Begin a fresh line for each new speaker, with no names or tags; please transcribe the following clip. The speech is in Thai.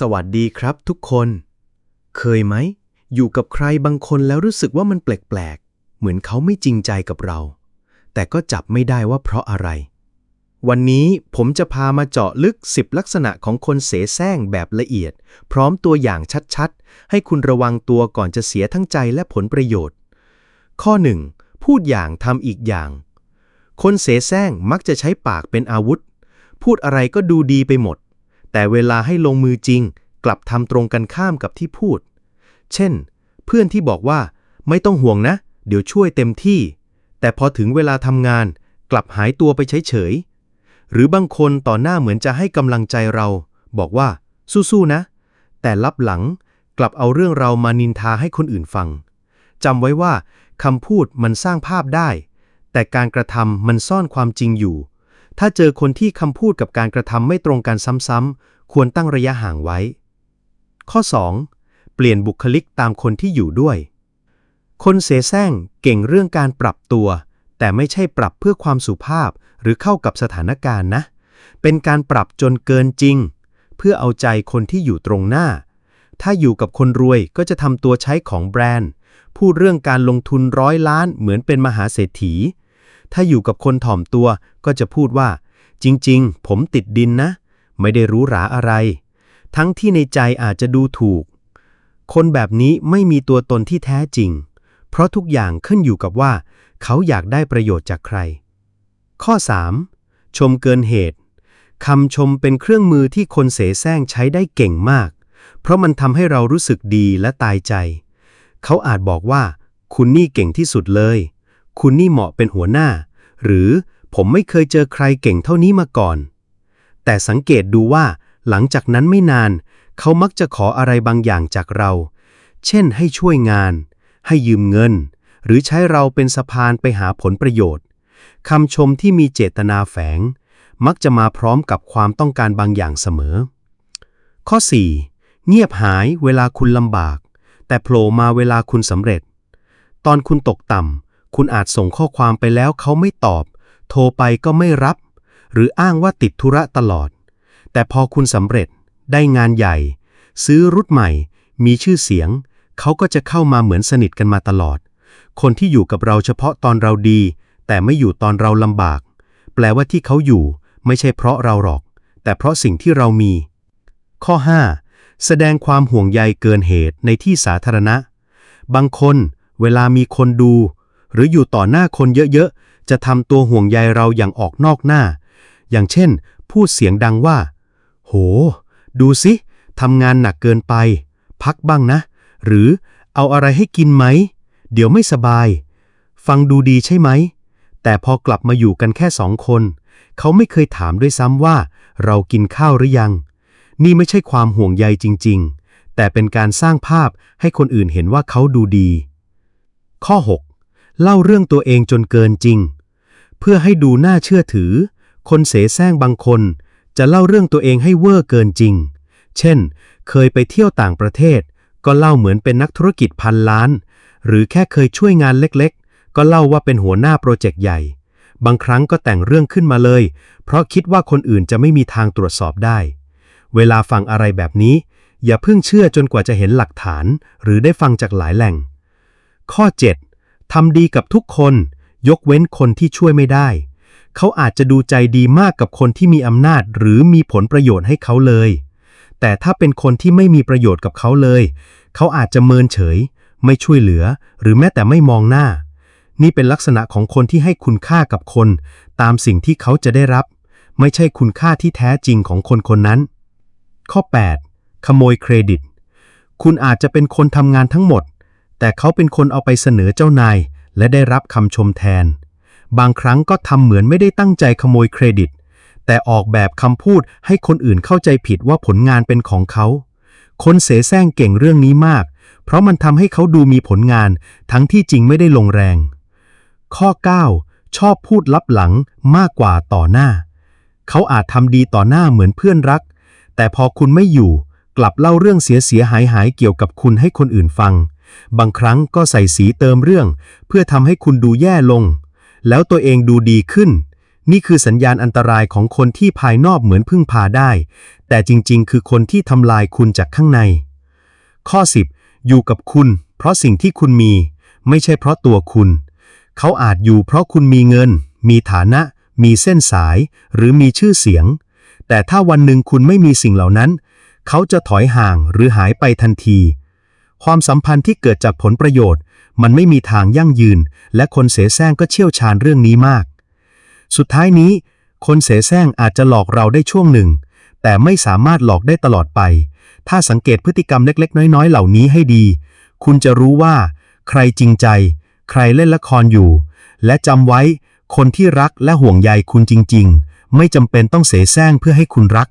สวัสดีครับทุกคน เคยไหม อยู่กับใครบางคนแล้วรู้สึกว่ามันแปลกๆ เหมือนเขาไม่จริงใจกับเรา แต่ก็จับไม่ได้ว่าเพราะอะไร วันนี้ผมจะพามาเจาะลึก 10 ลักษณะของคนเสแสร้งแบบละเอียด พร้อมตัวอย่างชัดๆ ให้คุณระวังตัวก่อนจะเสียทั้งใจและผลประโยชน์ ข้อ 1. พูดอย่างทำอีกอย่าง คนเสแสร้งมักจะใช้ปากเป็นอาวุธ พูดอะไรก็ดูดีไปหมด แต่เวลาให้ลงมือจริง กลับทำตรงกันข้ามกับที่พูด เช่น เพื่อนที่บอกว่า ไม่ต้องห่วงนะ เดี๋ยวช่วยเต็มที่ แต่พอถึงเวลาทำงาน กลับหายตัวไปเฉยๆหรือบางคนต่อหน้าเหมือนจะให้กำลังใจเรา บอกว่า สู้ๆนะ แต่ลับหลังกลับเอาเรื่องเรามานินทาให้คนอื่นฟังจำไว้ว่าคำพูดมันสร้างภาพได้ แต่การกระทำมันซ่อนความจริงอยู่ ถ้าเจอคนที่คำพูดกับการกระทำไม่ตรงกันซ้ำๆ ควรตั้งระยะห่างไว้ ข้อ 2. เปลี่ยนบุคลิกตามคนที่อยู่ด้วย คนเสแสร้งเก่งเรื่องการปรับตัว แต่ไม่ใช่ปรับเพื่อความสุภาพหรือเข้ากับสถานการณ์นะ เป็นการปรับจนเกินจริง เพื่อเอาใจคนที่อยู่ตรงหน้า ถ้าอยู่กับคนรวยก็จะทำตัวใช้ของแบรนด์ พูดเรื่องการลงทุนร้อยล้านเหมือนเป็นมหาเศรษฐี ถ้าอยู่กับคนถ่อมตัวก็จะพูดว่า จริง ๆ ผมติดดินนะ ไม่ได้รู้หราอะไร ทั้งที่ในใจอาจจะดูถูก คนแบบนี้ไม่มีตัวตนที่แท้จริง เพราะทุกอย่างขึ้นอยู่กับว่า เขาอยากได้ประโยชน์จากใคร ข้อ 3. ชมเกินเหตุคำชมเป็นเครื่องมือที่คนเสแสร้งใช้ได้เก่งมาก เพราะมันทำให้เรารู้สึกดีและตายใจ เขาอาจบอกว่า คุณนี่เก่งที่สุดเลย คุณนี่เหมาะเป็นหัวหน้า หรือผมไม่เคยเจอใครเก่งเท่านี้มาก่อน แต่สังเกตดูว่า หลังจากนั้นไม่นาน เขามักจะขออะไรบางอย่างจากเรา เช่นให้ช่วยงาน ให้ยืมเงิน หรือใช้เราเป็นสะพานไปหาผลประโยชน์คำชมที่มีเจตนาแฝง มักจะมาพร้อมกับความต้องการบางอย่างเสมอ ข้อ 4. เงียบหายเวลาคุณลำบาก แต่โผล่มาเวลาคุณสำเร็จ ตอนคุณตกต่ำ คุณอาจส่งข้อความไปแล้วเขาไม่ตอบ โทรไปก็ไม่รับ หรืออ้างว่าติดธุระตลอด แต่พอคุณสำเร็จได้งานใหญ่ ซื้อรุดใหม่ มีชื่อเสียง เขาก็จะเข้ามาเหมือนสนิทกันมาตลอด คนที่อยู่กับเราเฉพาะตอนเราดี แต่ไม่อยู่ตอนเราลำบาก แปลว่าที่เขาอยู่ไม่ใช่เพราะเราหรอก แต่เพราะสิ่งที่เรามี ข้อ 5. แสดงความห่วงใยเกินเหตุในที่สาธารณะ บางคน เวลามีคนดู หรืออยู่ต่อหน้าคนเยอะๆ จะทำตัวห่วงใยเราอย่างออกนอกหน้า อย่างเช่น พูดเสียงดังว่า โห ดูสิทำงานหนักเกินไป พักบ้างนะ หรือเอาอะไรให้กินไหม เดี๋ยวไม่สบาย ฟังดูดีใช่ไหม แต่พอกลับมาอยู่กันแค่สองคน เขาไม่เคยถามด้วยซ้ำว่า เรากินข้าวหรือยัง นี่ไม่ใช่ความห่วงใยจริง ๆ แต่เป็นการสร้างภาพให้คนอื่นเห็นว่าเขาดูดี ข้อ 6. เล่าเรื่องตัวเองจนเกินจริง เพื่อให้ดูน่าเชื่อถือ คนเสแสร้งบางคน จะเล่าเรื่องตัวเองให้เวอร์เกินจริง เช่น เคยไปเที่ยวต่างประเทศ ก็เล่าเหมือนเป็นนักธุรกิจพันล้าน หรือแค่เคยช่วยงานเล็กๆ ก็เล่าว่าเป็นหัวหน้าโปรเจกต์ใหญ่ บางครั้งก็แต่งเรื่องขึ้นมาเลย เพราะคิดว่าคนอื่นจะไม่มีทางตรวจสอบได้ เวลาฟังอะไรแบบนี้ อย่าเพิ่งเชื่อจนกว่าจะเห็นหลักฐาน หรือได้ฟังจากหลายแหล่ง ข้อ 7. ทำดีกับทุกคน ยกเว้นคนที่ช่วยไม่ได้ เขาอาจจะดูใจดีมากกับคนที่มีอำนาจหรือมีผลประโยชน์ให้เขาเลย แต่ถ้าเป็นคนที่ไม่มีประโยชน์กับเขาเลย เขาอาจจะเมินเฉย ไม่ช่วยเหลือ หรือแม้แต่ไม่มองหน้า นี่เป็นลักษณะของคนที่ให้คุณค่ากับคน ตามสิ่งที่เขาจะได้รับ ไม่ใช่คุณค่าที่แท้จริงของคนคนนั้น ข้อ 8. ขโมยเครดิต คุณอาจจะเป็นคนทำงานทั้งหมด แต่เขาเป็นคนเอาไปเสนอเจ้านาย และได้รับคำชมแทน บางครั้งก็ทำเหมือนไม่ได้ตั้งใจขโมยเครดิต แต่ออกแบบคำพูดให้คนอื่นเข้าใจผิดว่าผลงานเป็นของเขา คนเสแสร้งเก่งเรื่องนี้มาก เพราะมันทำให้เขาดูมีผลงาน ทั้งที่จริงไม่ได้ลงแรง ข้อ 9 ชอบพูดลับหลังมากกว่าต่อหน้า เขาอาจทำดีต่อหน้าเหมือนเพื่อนรัก แต่พอคุณไม่อยู่ กลับเล่าเรื่องเสียเสียหายหายเกี่ยวกับคุณให้คนอื่นฟัง บางครั้งก็ใส่สีเติมเรื่อง เพื่อทำให้คุณดูแย่ลง แล้วตัวเองดูดีขึ้น นี่คือสัญญาณอันตรายของคนที่ภายนอกเหมือนพึ่งพาได้ แต่จริงๆ คือคนที่ทำลายคุณจากข้างใน ข้อ 10 อยู่กับคุณ เพราะสิ่งที่คุณมี ไม่ใช่เพราะตัวคุณ เขาอาจอยู่เพราะคุณมีเงิน มีฐานะ มีเส้นสาย หรือมีชื่อเสียง แต่ถ้าวันหนึ่งคุณไม่มีสิ่งเหล่านั้น เขาจะถอยห่างหรือหายไปทันที ความสัมพันธ์ที่เกิดจากผลประโยชน์ มันไม่มีทางยั่งยืน และคนเสแสร้งก็เชี่ยวชาญเรื่องนี้มาก สุดท้ายนี้ คนเสแสร้งอาจจะหลอกเราได้ช่วงหนึ่ง แต่ไม่สามารถหลอกได้ตลอดไป ถ้าสังเกตพฤติกรรมเล็ก ๆ น้อย ๆ เหล่านี้ให้ดี คุณจะรู้ว่า ใครจริงใจ ใครเล่นละครอยู่ และจำไว้ คนที่รักและห่วงใยคุณจริง ๆ ไม่จำเป็นต้องเสแสร้งเพื่อให้คุณรัก